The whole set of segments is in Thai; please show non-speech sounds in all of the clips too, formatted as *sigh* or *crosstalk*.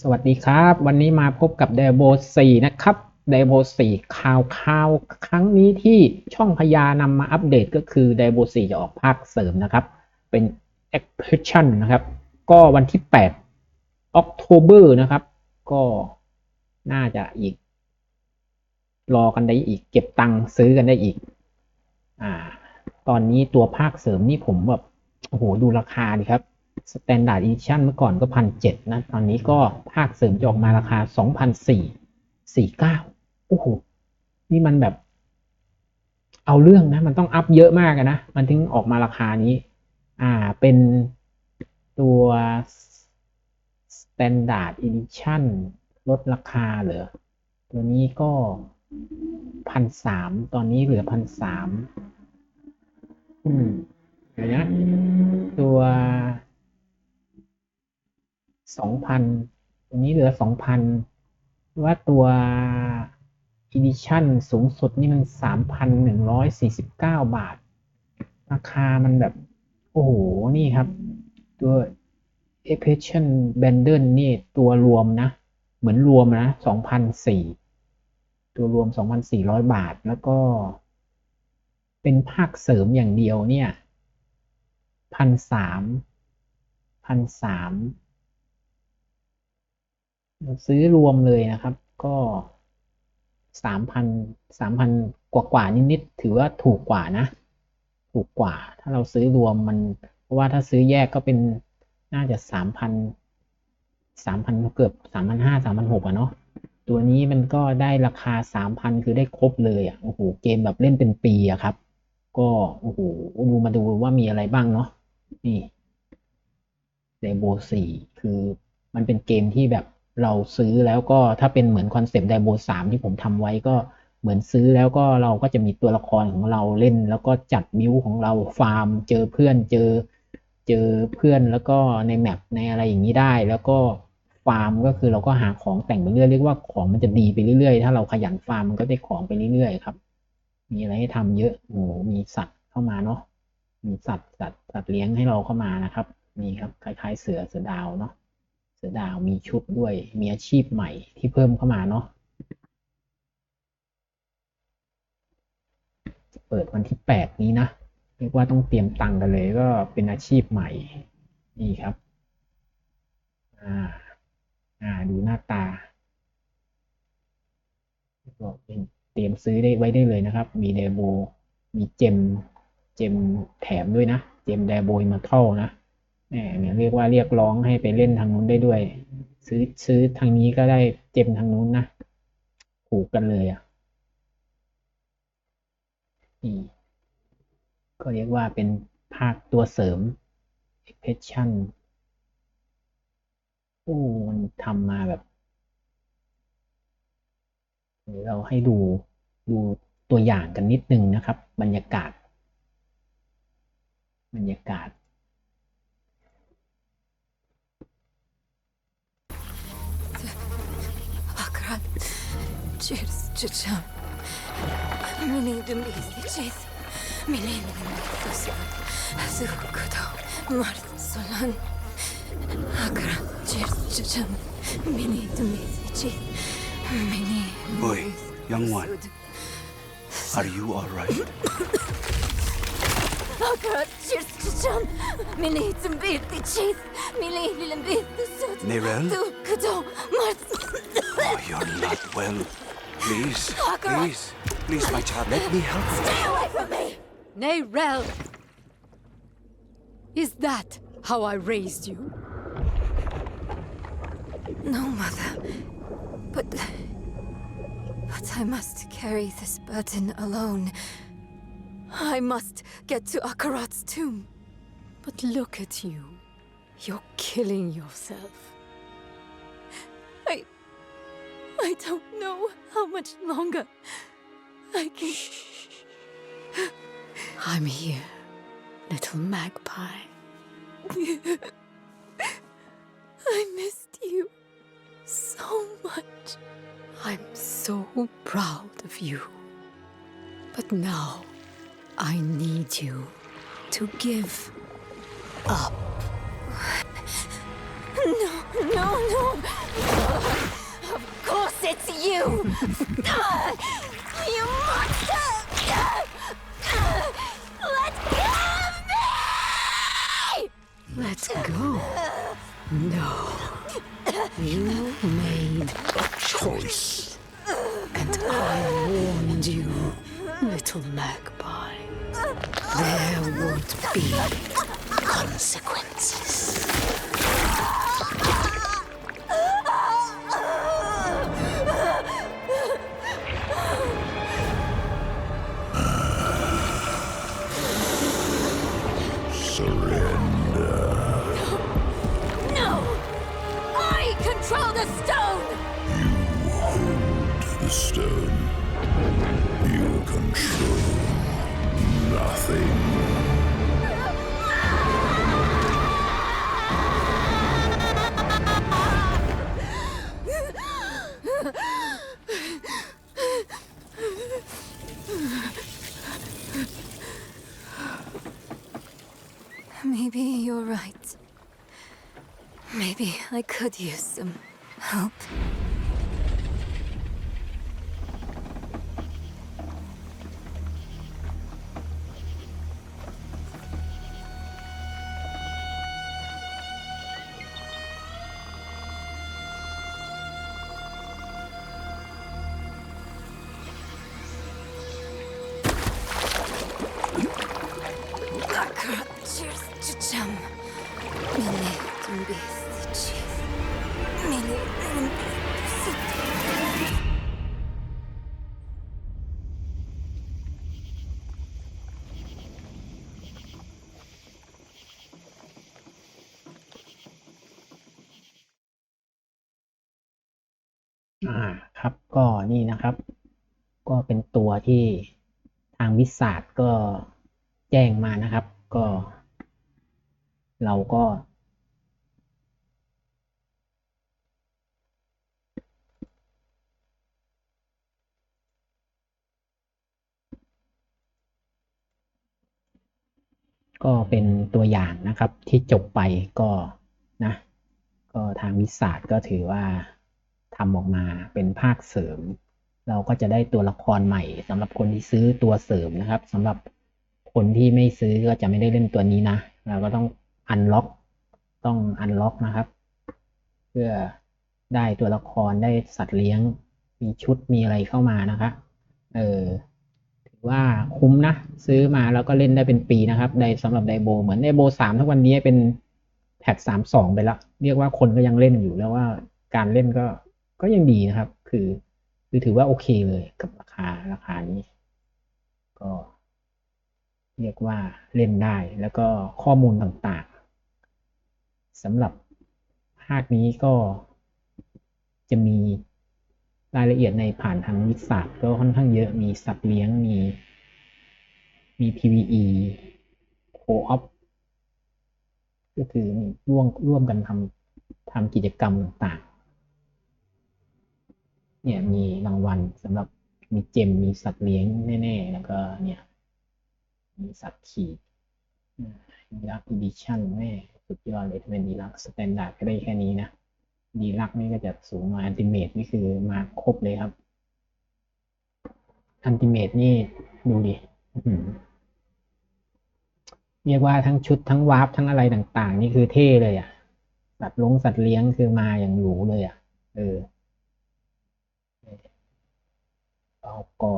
สวัสดีครับ วันนี้มาพบกับ d ดโบ4นะครับ d ดโบ4ข่าวข่าวครั้งนี้ที่ช่องพญานำมาอัปเดตก็คือ d ดโบ4จะออกภาคเสริมนะครับ เป็น Expression นะครับ ก็วันที่8 October นะครับ ก็น่าจะอีก รอกันได้อีก เก็บตังค์ซื้อกันได้อีก อ่า ตอนนี้ตัวภาคเสริมนี่ผมแบบโอ้โหดูราคาดิครับ Standard Edition เมื่อก่อนก็พันเจ็ดนะ ตอนนี้ก็ภาคเสริมจะออกมาราคาสองพันสี่สี่เก้าโอ้โห นี่มันแบบ เอาเรื่องนะ มันต้องอัพเยอะมากนะ มันถึงออกมาราคานี้ อ่าเป็นตัว Standard Edition ลดราคาเหรอ ตัวนี้ก็พันสามตอนนี้เหลือพันสามอืมเดี๋ยวนะตัว สองพันตัวนี้เหลือสองพันว่าตัว edition สูงสุดนี่มันสามพันหนึ่งร้อยสี่สิบเก้าบาท ราคามันแบบ โอ้โห นี่ครับ ตัว e p e t i o n bundle นี่ตัวรวมนะ เหมือนรวมนะสองพันสี่ตัวรวมสองพันสี่ร้อยบาท แล้วก็ เป็นภาคเสริมอย่างเดียวเนี่ยพันสามพันสาม ซื้อรวมเลยนะครับ ก็สามพันสามพันกว่ากว่านิดๆถือว่าถูกกว่านะ ถูกกว่า ถ้าเราซื้อรวมมัน เพราะว่าถ้าซื้อแยกก็เป็นน่าจะสามพันสามพันเกือบสามพันห้าสามพันหกอะเนาะตัวนี้มันก็ได้ราคาสามพันคือได้ครบเลยอะโอ้โหเกมแบบเล่นเป็นปีอะครับ ก็โอ้โหดูมาดูว่ามีอะไรบ้างเนาะนี่เดโบสี่คือมันเป็นเกมที่แบบ เราซื้อแล้วก็ถ้าเป็นเหมือนคอนเซปต์ไดโบสามที่ผมทำไว้ก็เหมือนซื้อแล้วก็เราก็จะมีตัวละครของเราเล่น แล้วก็จัดบิวของเราฟาร์ม เจอเพื่อนเจอ เจอเพื่อนแล้วก็ในแมปในอะไรอย่างนี้ได้ แล้วก็ฟาร์มก็คือเราก็หาของแต่งไปเรื่อยเรียกว่าของมันจะดีไปเรื่อยๆ ถ้าเราขยันฟาร์มมันก็ได้ของไปเรื่อยๆครับ มีอะไรให้ทำเยอะโอ้โหมีสัตว์เข้ามาเนาะมีสัตว์สัตว์สัตว์เลี้ยงให้เราเข้ามานะครับนี่ครับคล้ายๆเสือเสือดาวเนาะ อดาวมีชุดด้วย มีอาชีพใหม่ที่เพิ่มเข้ามาเนาะเปิดวันที่แปดนี้นะเรียกว่าต้องเตรียมตังค์กันเลยก็เป็นอาชีพใหม่ นี่ครับอ่าอ่าดูหน้าตาก็เป็นเตรียมซื้อได้ไว้ได้เลยนะครับ มีเดโบมีเจม เจมแถมด้วยนะ เจมเดโบมาเท่านะ เนี่ยเรียกว่าเรียกร้องให้ไปเล่นทางนู้นได้ด้วย ซื้อซื้อทางนี้ก็ได้เจมทางนู้นนะผูกกันเลยอะนี่ก็เรียกว่าเป็นภาคตัวเสริม expression โอ้มันทำมาแบบเดี๋ยวเราให้ดูดูตัวอย่างกันนิดนึงนะครับ บรรยากาศ บรรยากาศ Через Чечен. Мені йдемо лізлічись. Мілеймін Місусан. Сухокото. Март Солан. Акра. Через Чечен. Мені йдемо лізлічись. Мені... Boy, young one. Are you all right? Akra. Через Чечен. Мені йдемо лізлічись. Мілей Лілембі. Нерел? Сухокото. Март... Oh, you're not well. Please, please, please, my child, let me help you. Stay away from me! Nayrel! Is that how I raised you? No, Mother. But. But I must carry this burden alone. I must get to Akarat's tomb. But look at you. You're killing yourself. I don't know how much longer I can. Shh. I'm here, little magpie. *laughs* I missed you so much. I'm so proud of you. But now, I need you to give up. No, no, no! It's you! You monster! Let go of me! Let's go. No. You made a choice. And I warned you, little magpie. There would be consequences. *laughs* Maybe you're right. Maybe I could use some help. อ่าครับก็นี่นะครับ ก็เป็นตัวที่ทางวิสาทก็แจ้งมานะครับ ก็ เราก็ ก็เป็นตัวอย่างนะครับที่จบไปก็นะ ก็ทางวิสาทก็ถือว่า ทำออกมาเป็นภาคเสริม เราก็จะได้ตัวละครใหม่สำหรับคนที่ซื้อตัวเสริมนะครับสำหรับคนที่ไม่ซื้อก็จะไม่ได้เล่นตัวนี้นะเราก็ต้องอันล็อกต้องอันล็อกนะครับ เพื่อได้ตัวละครได้สัตว์เลี้ยงมีชุดมีอะไรเข้ามานะครับเออถือว่าคุ้มนะ ซื้อมาแล้วก็เล่นได้เป็นปีนะครับในสำหรับไดโบ เหมือนไดโบสามทุกวันนี้เป็นแพทสามสองไปแล้ว เรียกว่าคนก็ยังเล่นอยู่แล้วว่าการเล่นก็ ก็ยังดีนะครับ คือคือถือว่าโอเคเลยกับราคาราคานี้ ก็เรียกว่าเล่นได้แล้วก็ข้อมูลต่างๆสำหรับภาคนี้ก็จะมีรายละเอียดในผ่านทางวิสาทก็ค่อนข้างเยอะมีสัตว์เลี้ยงมีมี PVE Co-op ก็คือร่วมร่วมกันทำทำกิจกรรมต่างๆ เนี่ยมีรางวัลสำหรับมีเจมมีสัตว์เลี้ยงแน่ๆ แล้วก็เนี่ย มีสัตว์ขี่ดีลักอีดิชั่นแม่สุดยอดเลยถ้าเป็นดีลักสแตนดาร์ดก็ได้แค่นี้นะดีลักนี่ก็จะสูงมาอันติเมตนี่คือมาครบเลยครับอันติเมตนี่ดูดิเรียกว่าทั้งชุดทั้งวาร์ปทั้งอะไรต่าง ๆ นี่คือเท่เลยอะสัตว์ลงสัตว์เลี้ยงคือมาอย่างหรูเลยอะ เออ เอากอ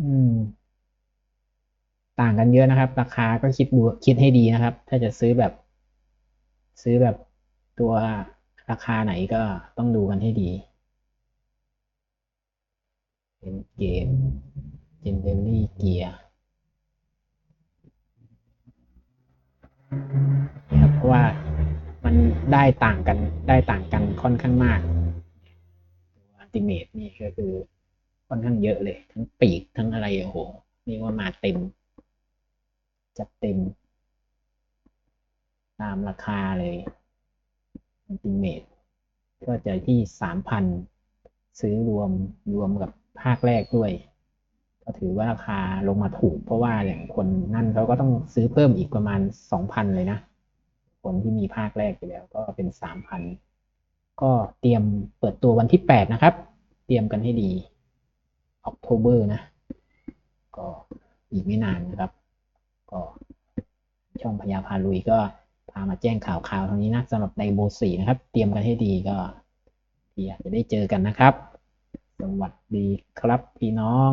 อืม ต่างกันเยอะนะครับ ราคาก็คิดดูคิดให้ดีนะครับ ถ้าจะซื้อแบบ ซื้อแบบตัวราคาไหนก็ต้องดูกันให้ดีเป็นเกม Generally Gear นะครับเพราะว่ามันได้ต่างกันได้ต่างกันค่อนข้างมากอัลติเมทนี่ก็คือ ค่อนข้างเยอะเลย ทั้งปีกทั้งอะไรโอ้โหเรียกว่ามาเต็ม จัดเต็ม ตามราคาเลยอัลติเมทก็จะที่สามพันซื้อรวมรวมกับภาคแรกด้วย ก็ถือว่าราคาลงมาถูก เพราะว่าอย่างคนนั่นเขาก็ต้องซื้อเพิ่มอีกประมาณสองพันเลยนะ คนที่มีภาคแรกไปแล้วก็เป็นสามพันก็เตรียมเปิดตัววันที่แปดนะครับ เตรียมกันให้ดี ออกโทเบอร์นะ ก็อีกไม่นานนะครับ ก็ช่องพญาพาลุยก็พามาแจ้งข่าวข่าวเท่านี้นะสำหรับไดโบสีนะครับ เตรียมกันให้ดีก็ที่อาจจะได้เจอกันนะครับ สวัสดีครับพี่น้อง